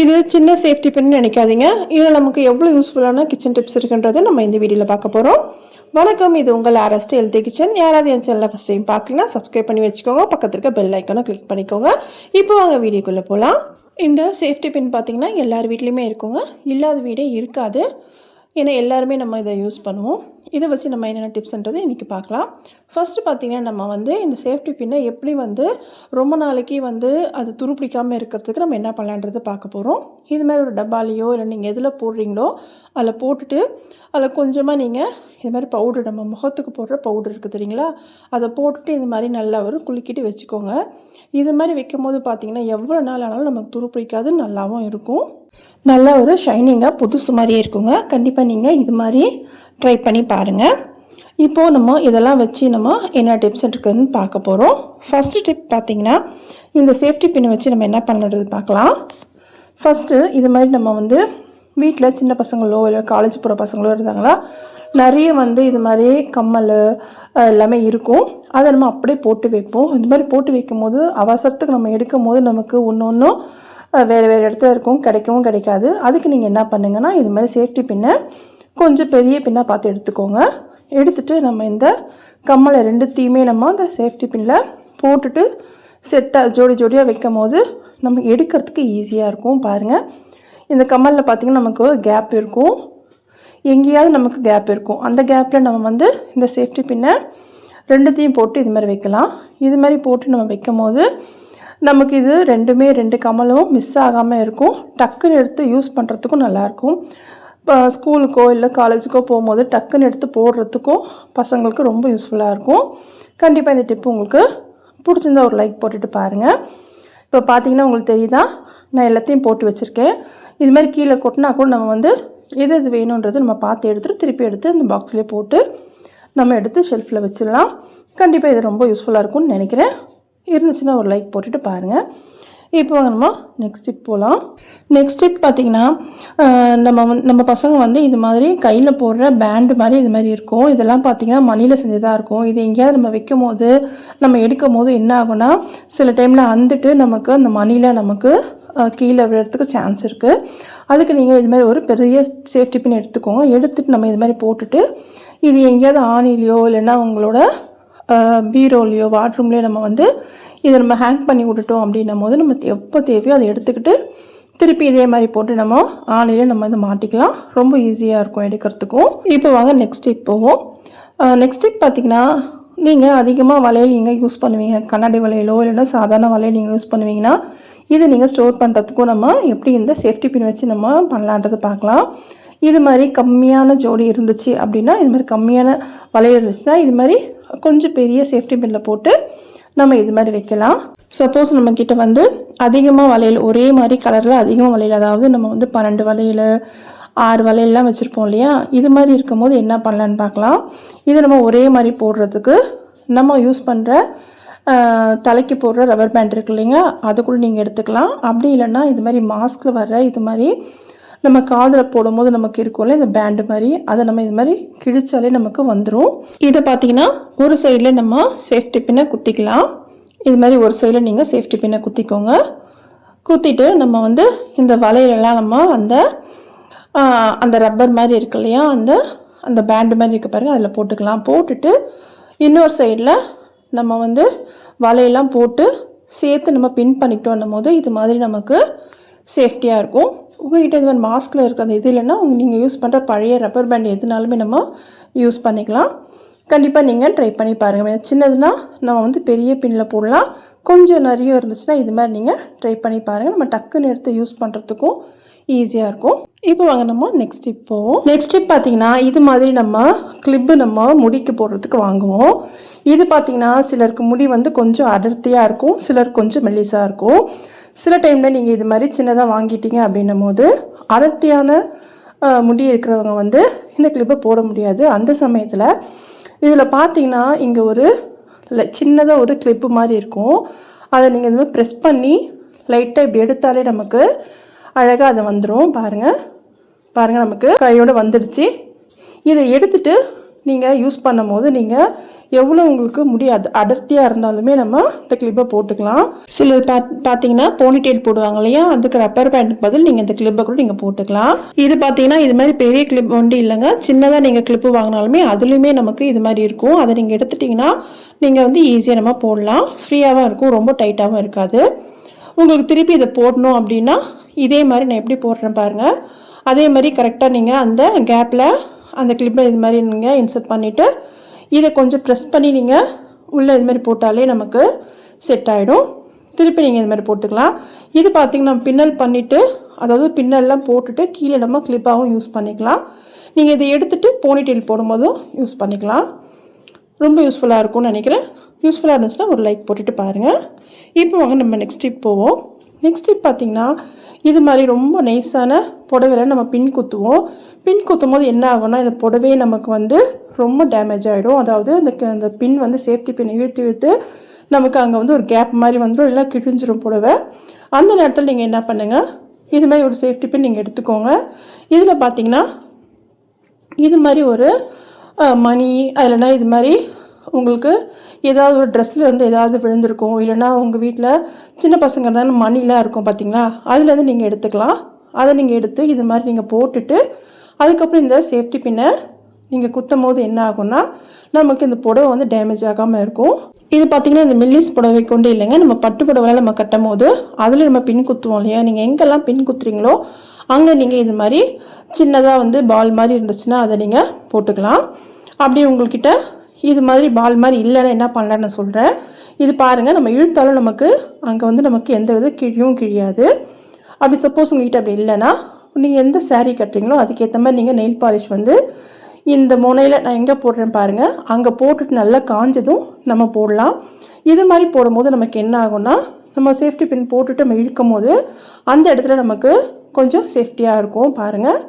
இது சின்ன சேஃப்டி பின்னு நினைக்காதீங்க. இதில் நமக்கு எவ்வளோ யூஸ்ஃபுல்லான கிச்சன் டிப்ஸ் இருக்குன்றதை நம்ம இந்த வீடியோவில் பார்க்க போகிறோம் வணக்கம் இது உங்கள் ஆர்எஸ்டி ஹெல்த்தி கிச்சன் யாராவது என் சேனலில் ஃபஸ்ட் டைம் பார்க்குறீங்கன்னா சப்ஸ்கிரைப் பண்ணி வச்சுக்கோங்க. பக்கத்தில் இருக்க பெல் ஐக்கனை கிளிக் பண்ணிக்கோங்க. இப்போ வாங்க வீடியோக்குள்ளே போகலாம் இந்த சேஃப்டி பின் பார்த்தீங்கன்னா எல்லார் வீட்லேயுமே இருக்குங்க. இல்லாத வீடே இருக்காது. ஏன்னா எல்லாருமே நம்ம இதை யூஸ் பண்ணுவோம். இதை வச்சு நம்ம என்னென்ன டிப்ஸ்ன்றது இன்றைக்கி பார்க்கலாம். ஃபஸ்ட்டு பார்த்திங்கன்னா நம்ம வந்து இந்த சேஃப்டி பின்னை எப்படி வந்து ரொம்ப நாளைக்கு வந்து அது துருப்பிடிக்காமல் இருக்கிறதுக்கு நம்ம என்ன பண்ணலான்றது பார்க்க போகிறோம் இது மாதிரி ஒரு டப்பாலேயோ இல்லை நீங்கள் எதில் போடுறீங்களோ அதில் போட்டுட்டு அதில் கொஞ்சமாக நீங்கள் இது மாதிரி பவுடர் நம்ம முகத்துக்கு போடுற பவுடர் இருக்குது தெரியுங்களா? அதை போட்டுட்டு இது மாதிரி நல்லா வரும் குலுக்கிட்டு வச்சுக்கோங்க. இது மாதிரி வைக்கும் போது பார்த்திங்கன்னா எவ்வளோ நாள் ஆனாலும் நமக்கு துருப்பிடிக்காது நல்லாவும் இருக்கும். நல்லா ஒரு ஷைனிங்காக புதுசு மாதிரியே இருக்குங்க. கண்டிப்பாக நீங்கள் இது மாதிரி ட்ரை பண்ணி பாருங்கள் இப்போது நம்ம இதெல்லாம் வச்சு நம்ம என்ன டிப்ஸ் இருக்குதுன்னு பார்க்க போகிறோம் ஃபஸ்ட்டு டிப் பார்த்திங்கன்னா இந்த சேஃப்டி பின்னை வச்சு நம்ம என்ன பண்ணுறது பார்க்கலாம். ஃபஸ்ட்டு இது மாதிரி நம்ம வந்து வீட்டில் சின்ன பசங்களோ இல்லை காலேஜ் போகிற பசங்களோ இருந்தாங்களா நிறைய வந்து இது மாதிரி கம்மல் எல்லாமே இருக்கும். அதை நம்ம அப்படியே போட்டு வைப்போம். இந்த மாதிரி போட்டு வைக்கும் போது அவசரத்துக்கு நம்ம எடுக்கும் போது நமக்கு ஒன்று ஒன்றும் வேறு வேறு இடத்துல இருக்கும். கிடைக்கவும் கிடைக்காது. அதுக்கு நீங்கள் என்ன பண்ணுங்கன்னா இது மாதிரி சேஃப்டி பின்னை கொஞ்சம் பெரிய பின்னாக பார்த்து எடுத்துக்கோங்க. எடுத்துகிட்டு நம்ம இந்த கம்மலை ரெண்டுத்தையுமே நம்ம அந்த சேஃப்டி பின்னில் போட்டுட்டு செட்டாக ஜோடி ஜோடியாக வைக்கும் போது நமக்கு எடுக்கிறதுக்கு ஈஸியாக இருக்கும். பாருங்கள் இந்த கம்மலில் பார்த்திங்கன்னா நமக்கு கேப் இருக்கும். எங்கேயாவது நமக்கு கேப் இருக்கும். அந்த கேப்பில் நம்ம வந்து இந்த சேஃப்டி பின்னை ரெண்டுத்தையும் போட்டு இது மாதிரி வைக்கலாம். இது மாதிரி போட்டு நம்ம வைக்கும் போது நமக்கு இது ரெண்டுமே ரெண்டு கமலும் மிஸ் ஆகாமல் இருக்கும். டக்குன்னு எடுத்து யூஸ் பண்ணுறதுக்கும் நல்லாயிருக்கும் இப்போ ஸ்கூலுக்கோ இல்லை காலேஜுக்கோ போகும்போது டக்குன்னு எடுத்து போடுறதுக்கும் பசங்களுக்கு ரொம்ப யூஸ்ஃபுல்லாக இருக்கும். கண்டிப்பாக இந்த டிப்பு உங்களுக்கு பிடிச்சிருந்தா ஒரு லைக் போட்டுட்டு பாருங்கள் இப்போ பார்த்தீங்கன்னா உங்களுக்கு தெரியுதா? நான் எல்லாத்தையும் போட்டு வச்சுருக்கேன். இது மாதிரி கீழே கொட்டினா கூட நம்ம வந்து எது எது வேணுன்றது நம்ம பார்த்து எடுத்துகிட்டு திருப்பி எடுத்து இந்த பாக்ஸ்லேயே போட்டு நம்ம எடுத்து ஷெல்ஃபில் வச்சிடலாம். கண்டிப்பாக இது ரொம்ப யூஸ்ஃபுல்லாக இருக்கும்னு நினைக்கிறேன். இருந்துச்சுன்னா ஒரு லைக் போட்டுட்டு பாருங்கள் இப்போ நம்ம நெக்ஸ்ட் ஸ்டிப் போகலாம் நெக்ஸ்ட் டிப் பார்த்திங்கன்னா நம்ம நம்ம பசங்க வந்து இது மாதிரி கையில் போடுற பேண்டு மாதிரி இது மாதிரி இருக்கும். இதெல்லாம் பார்த்திங்கன்னா மணியில் செஞ்சதாக இருக்கும். இது எங்கேயாவது நம்ம வைக்கும் போது நம்ம எடுக்கும் போது என்ன ஆகும்னா சில டைமில் வந்துட்டு நமக்கு அந்த மணியில் நமக்கு கீழே விழுறதுக்கு சான்ஸ் இருக்குது அதுக்கு நீங்கள் இது மாதிரி ஒரு பெரிய சேஃப்டி பின் எடுத்துக்கோங்க. எடுத்துகிட்டு நம்ம இது மாதிரி போட்டுட்டு இது எங்கேயாவது ஆணிலையோ இல்லைன்னா உங்களோட பீரோலையோ வாட்ரூம்லேயோ நம்ம வந்து இதை நம்ம ஹேங் பண்ணி விட்டுட்டோம் அப்படின்னும் போது நம்ம எப்போ தேவையோ அதை எடுத்துக்கிட்டு திருப்பி இதே மாதிரி போட்டு நம்ம ஆலையில நம்ம இதை மாட்டிக்கலாம். ரொம்ப ஈஸியாக இருக்கும் எடுக்கிறதுக்கும். இப்போ வாங்க நெக்ஸ்ட் ஸ்டெப் போவோம். நெக்ஸ்ட் ஸ்டெப் பார்த்தீங்கன்னா நீங்கள் அதிகமாக வளையல் நீங்கள் யூஸ் பண்ணுவீங்க. கண்ணாடி வளையலோ இல்லைன்னா சாதாரண வளையல் நீங்கள் யூஸ் பண்ணுவீங்கன்னா இது நீங்கள் ஸ்டோர் பண்ணுறதுக்கும் நம்ம எப்படி இந்த சேஃப்டி பின் வச்சு நம்ம பண்ணலான்றது பார்க்கலாம். இது மாதிரி கம்மியான ஜோடி இருந்துச்சு அப்படின்னா இது மாதிரி கம்மியான வளையல் இருந்துச்சுன்னா இது மாதிரி கொஞ்சம் பெரிய சேஃப்டி பின்னில் போட்டு நம்ம இது மாதிரி வைக்கலாம். சப்போஸ் நம்ம கிட்ட வந்து அதிகமாக வளையல் ஒரே மாதிரி கலரில் அதிகமாக வளையல் அதாவது நம்ம வந்து பன்னெண்டு வளையல் ஆறு வளையல்லாம் வச்சுருப்போம் இல்லையா? இது மாதிரி இருக்கும்போது என்ன பண்ணலான்னு பார்க்கலாம். இது நம்ம ஒரே மாதிரி போடுறதுக்கு நம்ம யூஸ் பண்ணுற தலைக்கு போடுற ரப்பர் பேண்ட் இருக்கு இல்லைங்க அது கூட நீங்கள் எடுத்துக்கலாம். அப்படி இல்லைன்னா இது மாதிரி மாஸ்கில் வர இது மாதிரி நம்ம காதில் போடும்போது நமக்கு இருக்கும்ல இந்த பேண்டு மாதிரி அதை நம்ம இது மாதிரி கிழிச்சாலே நமக்கு வந்துடும் இதை பார்த்தீங்கன்னா ஒரு சைடில் நம்ம சேஃப்டி பின்னை குத்திக்கலாம். இது மாதிரி ஒரு சைடில் நீங்கள் சேஃப்டி பின்னை குத்திக்கோங்க. குத்திட்டு நம்ம வந்து இந்த வலையிலலாம் நம்ம அந்த அந்த ரப்பர் மாதிரி இருக்கு இல்லையா அந்த அந்த பேண்டு மாதிரி இருக்க பாருங்கள் அதில் போட்டுக்கலாம். போட்டுட்டு இன்னொரு சைடில் நம்ம வந்து வலையெல்லாம் போட்டு சேர்த்து நம்ம பின் பண்ணிக்கிட்டோம் போது இது மாதிரி நமக்கு சேஃப்டியாக இருக்கும். உங்கள்கிட்ட இது மாதிரி மாஸ்கில் இருக்கிற அந்த இது இல்லைன்னா உங்கள் நீங்கள் யூஸ் பண்ணுற பழைய ரப்பர் பேண்ட் எதுனாலுமே நம்ம யூஸ் பண்ணிக்கலாம். கண்டிப்பாக நீங்கள் ட்ரை பண்ணி பாருங்கள் சின்னதுன்னா நம்ம வந்து பெரிய பின்னில் போடலாம். கொஞ்சம் நிறைய இருந்துச்சுன்னா இது மாதிரி நீங்கள் ட்ரை பண்ணி பாருங்கள் நம்ம டக்குன்னு எடுத்து யூஸ் பண்ணுறதுக்கும் ஈஸியாக இருக்கும். இப்போ வாங்க நம்ம நெக்ஸ்ட் ஸ்டெப் போவோம். நெக்ஸ்ட் ஸ்டெப் பார்த்தீங்கன்னா இது மாதிரி நம்ம கிளிப்பு நம்ம முடிக்கு போடுறதுக்கு வாங்குவோம். இது பார்த்தீங்கன்னா சிலருக்கு முடி வந்து கொஞ்சம் அடர்த்தியாக இருக்கும். சிலர் கொஞ்சம் மெல்லிஸாக இருக்கும். சில டைமில் நீங்கள் இது மாதிரி சின்னதாக வாங்கிட்டீங்க அப்படின்னும் போது அடர்த்தியான முடி இருக்கிறவங்க வந்து இந்த கிளிப்பை போட முடியாது. அந்த சமயத்தில் இதில் பார்த்தீங்கன்னா இங்கே ஒரு சின்னதாக ஒரு கிளிப்பு மாதிரி இருக்கும். அதை நீங்கள் இந்த மாதிரி ப்ரெஸ் பண்ணி லைட்டாக இப்படி எடுத்தாலே நமக்கு அழகாக அதை வந்துடும் பாருங்கள் பாருங்கள் நமக்கு கையோடு வந்துடுச்சு. இதை எடுத்துட்டு நீங்கள் யூஸ் பண்ணும்போது நீங்கள் எவ்வளோ உங்களுக்கு முடி அடர்த்தியாக இருந்தாலுமே நம்ம இந்த கிளிப்பை போட்டுக்கலாம். சிலர் பா பார்த்தீங்கன்னா போனிடெயில் போடுவாங்க இல்லையா? அதுக்கு ரப்பர் பேண்டுக்கு பதில் நீங்கள் இந்த கிளிப்பை கூட நீங்கள் போட்டுக்கலாம். இது பார்த்தீங்கன்னா இது மாதிரி பெரிய கிளிப் வண்டி இல்லைங்க. சின்னதாக நீங்கள் கிளிப்பு வாங்கினாலுமே அதுலேயுமே நமக்கு இது மாதிரி இருக்கும். அதை நீங்கள் எடுத்துட்டிங்கன்னா நீங்கள் வந்து ஈஸியாக நம்ம போடலாம். ஃப்ரீயாகவும் இருக்கும் ரொம்ப டைட்டாகவும் இருக்காது. உங்களுக்கு திருப்பி இதை போடணும் அப்படின்னா இதே மாதிரி நான் எப்படி போடுறேன் பாருங்கள் அதே மாதிரி கரெக்டாக நீங்கள் அந்த கேப்பில் அந்த கிளிப்பை இது மாதிரி நீங்கள் இன்சர்ட் பண்ணிவிட்டு இதை கொஞ்சம் ப்ரெஸ் பண்ணி நீங்கள் உள்ளே இது மாதிரி போட்டாலே நமக்கு செட் ஆகிடும் திருப்பி நீங்கள் இது மாதிரி போட்டுக்கலாம். இது பார்த்திங்கன்னா பின்னல் பண்ணிவிட்டு அதாவது பின்னல்லாம் போட்டுட்டு கீழே நம்ம கிளிப்பாகவும் யூஸ் பண்ணிக்கலாம். நீங்கள் இதை எடுத்துகிட்டு போனிடெயில் போடும்போதும் யூஸ் பண்ணிக்கலாம். ரொம்ப யூஸ்ஃபுல்லாக இருக்கும்னு நினைக்கிறேன். யூஸ்ஃபுல்லாக இருந்துச்சுன்னா ஒரு லைக் போட்டுட்டு பாருங்கள் இப்போ வாங்க நம்ம நெக்ஸ்ட் டிப் போவோம். நெக்ஸ்ட் பார்த்தீங்கன்னா இது மாதிரி ரொம்ப நைஸான புடவையில் நம்ம பின் குத்துவோம். பின் குத்தும் போது என்ன ஆகும்னா இந்த புடவையே நமக்கு வந்து ரொம்ப டேமேஜ் ஆகிடும் அதாவது அந்த அந்த பின் வந்து சேஃப்டி பின் இழுத்து இழுத்து நமக்கு அங்கே வந்து ஒரு கேப் மாதிரி வந்துடும் இல்லை கிழிஞ்சிரும் புடவை. அந்த நேரத்தில் நீங்கள் என்ன பண்ணுங்கள் இது மாதிரி ஒரு சேஃப்டி பின் நீங்கள் எடுத்துக்கோங்க. இதில் பார்த்தீங்கன்னா இது மாதிரி ஒரு மணி அதில்னா இது மாதிரி உங்களுக்கு ஏதாவது ஒரு ட்ரெஸ்ஸில் இருந்து ஏதாவது விழுந்திருக்கும் இல்லைன்னா உங்கள் வீட்டில் சின்ன பசங்க தானே மணிலாம் இருக்கும் பார்த்தீங்களா அதுலேருந்து நீங்கள் எடுத்துக்கலாம். அதை நீங்கள் எடுத்து இது மாதிரி நீங்கள் போட்டுட்டு அதுக்கப்புறம் இந்த சேஃப்டி பின்னை நீங்கள் குத்தும் போது என்ன ஆகும்னா நமக்கு இந்த புடவை வந்து டேமேஜ் ஆகாமல் இருக்கும். இது பார்த்தீங்கன்னா இந்த மில்லிஸ் புடவை கொண்டு இல்லைங்க. நம்ம பட்டு புடவைலாம் நம்ம கட்டும் போது அதில் நம்ம பின் குத்துவோம் இல்லையா? நீங்கள் எங்கெல்லாம் பின் குத்துறீங்களோ அங்கே நீங்கள் இது மாதிரி சின்னதாக வந்து பால் மாதிரி இருந்துச்சுன்னா அதை நீங்கள் போட்டுக்கலாம். அப்படி உங்கள்கிட்ட இது மாதிரி பால் மாதிரி இல்லைன்னா என்ன பண்ணலான்னு நான் சொல்கிறேன் இது பாருங்கள் நம்ம இழுத்தாலும் நமக்கு அங்கே வந்து நமக்கு எந்த வித கிழியும் கிழியாது. அப்படி சப்போஸ் உங்ககிட்ட அப்படி இல்லைன்னா நீங்கள் எந்த சேரீ கட்டுறீங்களோ அதுக்கேற்ற மாதிரி நீங்கள் நெயில் பாலிஷ் வந்து இந்த முனையில் நான் எங்கே போடுறேன் பாருங்கள் அங்கே போட்டுட்டு நல்லா காஞ்சதும் நம்ம போடலாம். இது மாதிரி போடும்போது நமக்கு என்ன ஆகும்னா நம்ம சேஃப்டி பின் போட்டுட்டு நம்ம இழுக்கும் போது அந்த இடத்துல நமக்கு கொஞ்சம் சேஃப்டியாக இருக்கும் பாருங்கள்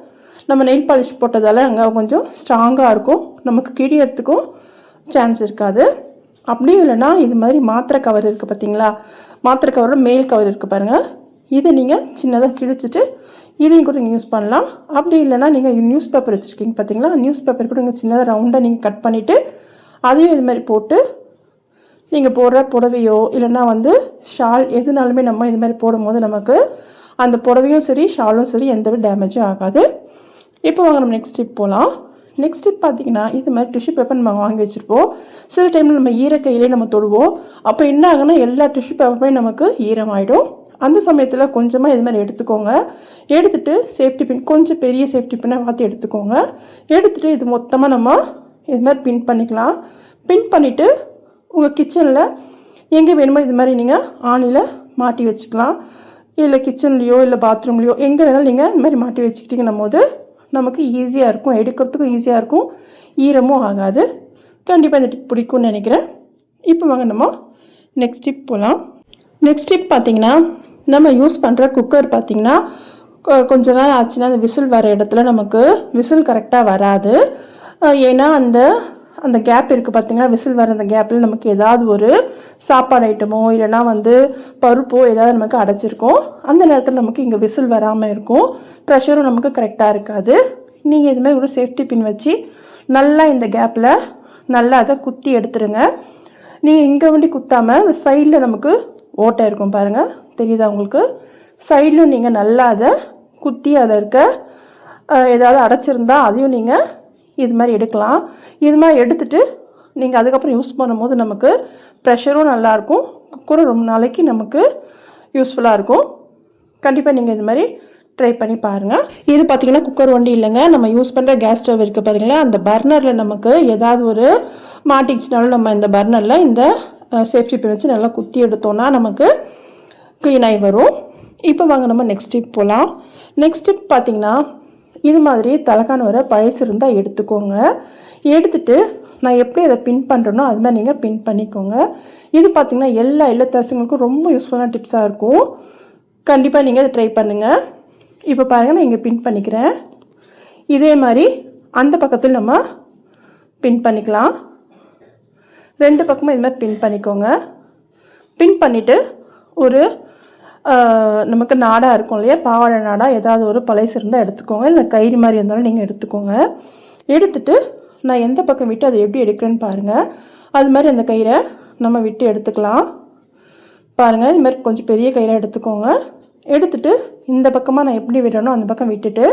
நம்ம நெயில் பாலிஷ் போட்டதால் அங்கே கொஞ்சம் ஸ்ட்ராங்காக இருக்கும். நமக்கு கிழியறதுக்கும் சான்ஸ் இருக்காது. அப்படியும் இல்லைன்னா இது மாதிரி மாத்திரை கவர் இருக்குது பார்த்தீங்களா? மாத்திரை கவரோட மேல் கவர் இருக்குது பாருங்கள் இதை நீங்கள் சின்னதாக கிழிச்சிட்டு இதையும் கூட நீங்கள் யூஸ் பண்ணலாம். அப்படி இல்லைன்னா நீங்கள் நியூஸ் பேப்பர் வச்சுருக்கீங்க பார்த்தீங்களா? நியூஸ் பேப்பர் கூட நீங்கள் சின்னதாக ரவுண்டாக நீங்கள் கட் பண்ணிவிட்டு அதையும் இது மாதிரி போட்டு நீங்கள் போடுற புடவையோ இல்லைன்னா வந்து ஷால் எதுனாலுமே நம்ம இது மாதிரி போடும்போது நமக்கு அந்த புடவையும் சரி ஷாலும் சரி எந்த டேமேஜும் ஆகாது. இப்போ வாங்க நம்ம நெக்ஸ்ட் டிப் போகலாம் நெக்ஸ்ட் டிப் பார்த்தீங்கன்னா இது மாதிரி டிஷ்யூ பேப்பர் நம்ம வாங்கி வச்சுருப்போம். சில டைமில் நம்ம ஈரக்கையிலே நம்ம தொடுவோம். அப்போ என்ன ஆகுன்னா எல்லா டிஷ்யூ பேப்பருமே நமக்கு ஈரமாயிடும். அந்த சமயத்தில் கொஞ்சமாக இது மாதிரி எடுத்துக்கோங்க. எடுத்துட்டு சேஃப்டி பின் கொஞ்சம் பெரிய சேஃப்டி பின்னை பார்த்து எடுத்துக்கோங்க. எடுத்துகிட்டு இது மொத்தமாக நம்ம இது மாதிரி பின் பண்ணிக்கலாம். பின் பண்ணிவிட்டு உங்கள் கிச்சனில் எங்கே வேணுமோ இது மாதிரி நீங்கள் ஆணியில் மாட்டி வச்சுக்கலாம். இல்லை கிச்சன்லேயோ இல்லை பாத்ரூம்லேயோ எங்கே வேணாலும் நீங்கள் இது மாதிரி மாட்டி வச்சுக்கிட்டிங்கன்னும் போது நமக்கு ஈஸியாக இருக்கும். எடுக்கிறதுக்கும் ஈஸியாக இருக்கும். ஈரமும் ஆகாது. கண்டிப்பாக இந்த டிப் பிடிக்கும்னு நினைக்கிறேன். இப்போ வாங்க நம்ம நெக்ஸ்ட் டிப் போகலாம் நெக்ஸ்ட் டிப் பார்த்தீங்கன்னா நம்ம யூஸ் பண்ணுற குக்கர் பார்த்திங்கன்னா கொஞ்ச நாள் ஆச்சுன்னா அந்த விசில் வர இடத்துல நமக்கு விசில் கரெக்டாக வராது. ஏன்னா அந்த அந்த கேப் இருக்குது பார்த்தீங்கன்னா விசில் வர அந்த கேப்பில் நமக்கு ஏதாவது ஒரு சாப்பாடு ஐட்டமோ இல்லைன்னா வந்து பருப்போ ஏதாவது நமக்கு அடைச்சிருக்கும் அந்த நேரத்தில் நமக்கு இங்கே விசில் வராமல் இருக்கும். ப்ரெஷரும் நமக்கு கரெக்டாக இருக்காது. நீங்கள் இது மாதிரி ஒரு சேஃப்டி பின் வச்சு நல்லா இந்த கேப்பில் நல்லா அதை குத்தி எடுத்துருங்க. நீங்கள் இங்கே வண்டி குத்தாமல் அந்த சைடில் நமக்கு ஓட்டை இருக்கும் பாருங்கள் தெரியுதா உங்களுக்கு? சைட்லையும் நீங்கள் நல்லா அதை குத்தி அதில் இருக்க ஏதாவது அடைச்சிருந்தா அதையும் நீங்கள் இது மாதிரி எடுக்கலாம். இது மாதிரி எடுத்துட்டு நீங்கள் அதுக்கப்புறம் யூஸ் பண்ணும்போது நமக்கு ப்ரெஷரும் நல்லாயிருக்கும் குக்கரும் ரொம்ப நாளைக்கு நமக்கு யூஸ்ஃபுல்லாக இருக்கும். கண்டிப்பாக நீங்கள் இது மாதிரி ட்ரை பண்ணி பாருங்கள் இது பார்த்திங்கன்னா குக்கர் ஒண்டி இல்லைங்க. நம்ம யூஸ் பண்ணுற கேஸ் ஸ்டவ் இருக்குது பாருங்களா அந்த பர்னரில் நமக்கு ஏதாவது ஒரு மாட்டிக்கிச்சுனாலும் நம்ம இந்த பர்னரில் இந்த சேஃப்டி பின் வச்சு நல்லா குத்தி எடுத்தோன்னா நமக்கு க்ளீன் ஆகி வரும். இப்போ வாங்க நம்ம நெக்ஸ்ட் டிப் போகலாம் நெக்ஸ்ட் டிப் பார்த்தீங்கன்னா இது மாதிரி தலைக்கான வர பழசு இருந்தால் எடுத்துக்கோங்க. எடுத்துட்டு நான் எப்படி அதை பின் பண்ணுறேனோ அது மாதிரி நீங்கள் பின் பண்ணிக்கோங்க. இது பார்த்திங்கன்னா எல்லா இல்லத்தரசங்களுக்கும் ரொம்ப யூஸ்ஃபுல்லான டிப்ஸாக இருக்கும். கண்டிப்பாக நீங்கள் அதை ட்ரை பண்ணுங்கள் இப்போ பாருங்கள் நான் இங்கே பின் பண்ணிக்கிறேன். இதே மாதிரி அந்த பக்கத்தில் நம்ம பின் பண்ணிக்கலாம். ரெண்டு பக்கமும் இது மாதிரி பின் பண்ணிக்கோங்க. பின் பண்ணிவிட்டு ஒரு நமக்கு நாடாக இருக்கும் இல்லையா? பாவாடை நாடாக ஏதாவது ஒரு பழைசு இருந்தால் எடுத்துக்கோங்க. இல்லை கயிறு மாதிரி இருந்தாலும் நீங்கள் எடுத்துக்கோங்க. எடுத்துட்டு நான் எந்த பக்கம் விட்டு அதை எப்படி எடுக்கிறேன்னு பாருங்கள் அது மாதிரி அந்த கயிறை நம்ம விட்டு எடுத்துக்கலாம். பாருங்கள் இது மாதிரி கொஞ்சம் பெரிய கயிறை எடுத்துக்கோங்க. எடுத்துட்டு இந்த பக்கமாக நான் எப்படி விடணும் அந்த பக்கம் விட்டுட்டு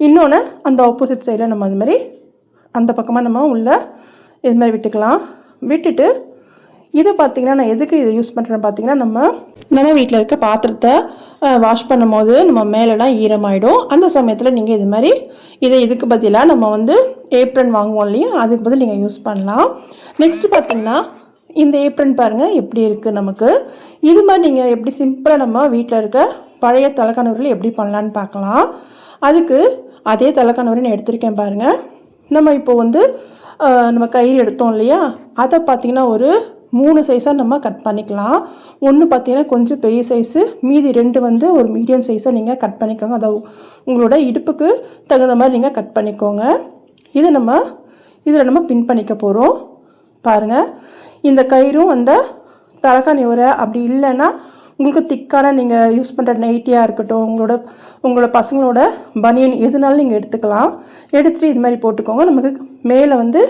இன்னொன்று அந்த ஆப்போசிட் சைடில் நம்ம அது மாதிரி அந்த பக்கமாக நம்ம உள்ள இது மாதிரி விட்டுக்கலாம். விட்டுட்டு இது பார்த்திங்கன்னா நான் எதுக்கு இதை யூஸ் பண்ணுறேன்னு பார்த்தீங்கன்னா நம்ம நம்ம வீட்டில் இருக்க பாத்திரத்தை வாஷ் பண்ணும்போது நம்ம மேலெலாம் ஈரமாயிடும். அந்த சமயத்தில் நீங்கள் இது மாதிரி இதை இதுக்கு பதிலாக நம்ம வந்து ஏப்ரன் வாங்குவோம் இல்லையா? அதுக்கு பதில் நீங்கள் யூஸ் பண்ணலாம். நெக்ஸ்ட் பார்த்தீங்கன்னா இந்த ஏப்ரன் பாருங்கள் எப்படி இருக்குது நமக்கு. இது மாதிரி நீங்கள் எப்படி சிம்பிளாக நம்ம வீட்டில் இருக்க பழைய தலைக்கானவர்கள் எப்படி பண்ணலான்னு பார்க்கலாம் அதுக்கு அதே தலைக்கானவரை நான் எடுத்திருக்கேன் பாருங்கள் நம்ம இப்போ வந்து நம்ம கயிறு எடுத்தோம் இல்லையா? அதை பார்த்தீங்கன்னா ஒரு மூணு சைஸாக நம்ம கட் பண்ணிக்கலாம். ஒன்று பார்த்தீங்கன்னா கொஞ்சம் பெரிய சைஸு மீதி ரெண்டு வந்து ஒரு மீடியம் சைஸாக நீங்கள் கட் பண்ணிக்கோங்க. அதை உங்களோட இடுப்புக்கு தகுந்த மாதிரி நீங்கள் கட் பண்ணிக்கோங்க. இதை நம்ம இதில் நம்ம பின் பண்ணிக்க போகிறோம் பாருங்கள் இந்த கயிறும் அந்த தலைக்காணி உரை அப்படி இல்லைன்னா உங்களுக்கு திக்கான நீங்கள் யூஸ் பண்ணுற நைட்டியாக இருக்கட்டும் உங்களோட உங்களோட பசங்களோட பனியன் எதுனாலும் நீங்கள் எடுத்துக்கலாம். எடுத்துகிட்டு இது மாதிரி போட்டுக்கோங்க. நமக்கு மேலே வந்து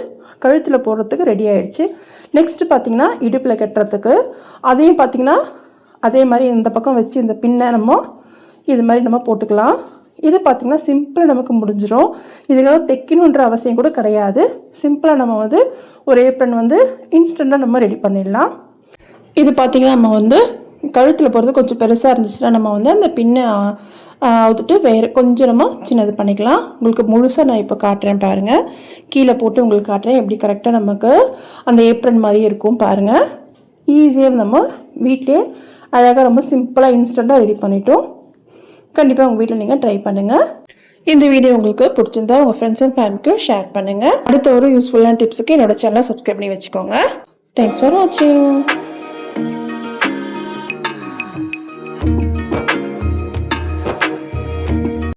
கழுத்தில் போடுறதுக்கு ரெடி ஆயிடுச்சு. நெக்ஸ்ட்டு பார்த்தீங்கன்னா இடுப்பில் கட்டுறதுக்கு. அதையும் பார்த்தீங்கன்னா அதே மாதிரி இந்த பக்கம் வச்சு இந்த பின்னை நம்ம இது மாதிரி நம்ம போட்டுக்கலாம். இது பார்த்திங்கன்னா சிம்பிளாக நமக்கு முடிஞ்சிடும் இதுக்காக தைக்கணுன்ற அவசியம் கூட கிடையாது. சிம்பிளாக நம்ம வந்து ஒரு ஏப்ரன் வந்து இன்ஸ்டண்ட்டாக நம்ம ரெடி பண்ணிடலாம். இது பார்த்திங்கன்னா நம்ம வந்து கழுத்தில் போகிறது கொஞ்சம் பெருசாக இருந்துச்சுன்னா நம்ம வந்து அந்த பின்னை அவுத்துட்டு வேறு கொஞ்சமாக சின்னது பண்ணிக்கலாம். உங்களுக்கு முழுசாக நான் இப்போ காட்டுறேன் பாருங்கள் கீழே போட்டு உங்களுக்கு காட்டுறேன் எப்படி கரெக்டாக நமக்கு அந்த ஏப்ரன் மாதிரி இருக்கும் பாருங்கள் ஈஸியாக நம்ம வீட்டிலே அழகாக ரொம்ப சிம்பிளாக இன்ஸ்டண்ட்டாக ரெடி பண்ணிட்டோம். கண்டிப்பாக உங்கள் வீட்டில் நீங்கள் ட்ரை பண்ணுங்கள் இந்த வீடியோ உங்களுக்கு பிடிச்சிருந்தா உங்கள் ஃப்ரெண்ட்ஸ் அண்ட் ஃபேமிலிக்கும் ஷேர் பண்ணுங்கள் அடுத்த ஒரு யூஸ்ஃபுல்லான டிப்ஸுக்கு என்னோட சேனலை சப்ஸ்கிரைப் பண்ணி வச்சுக்கோங்க. தேங்க்ஸ் ஃபார் வாட்சிங்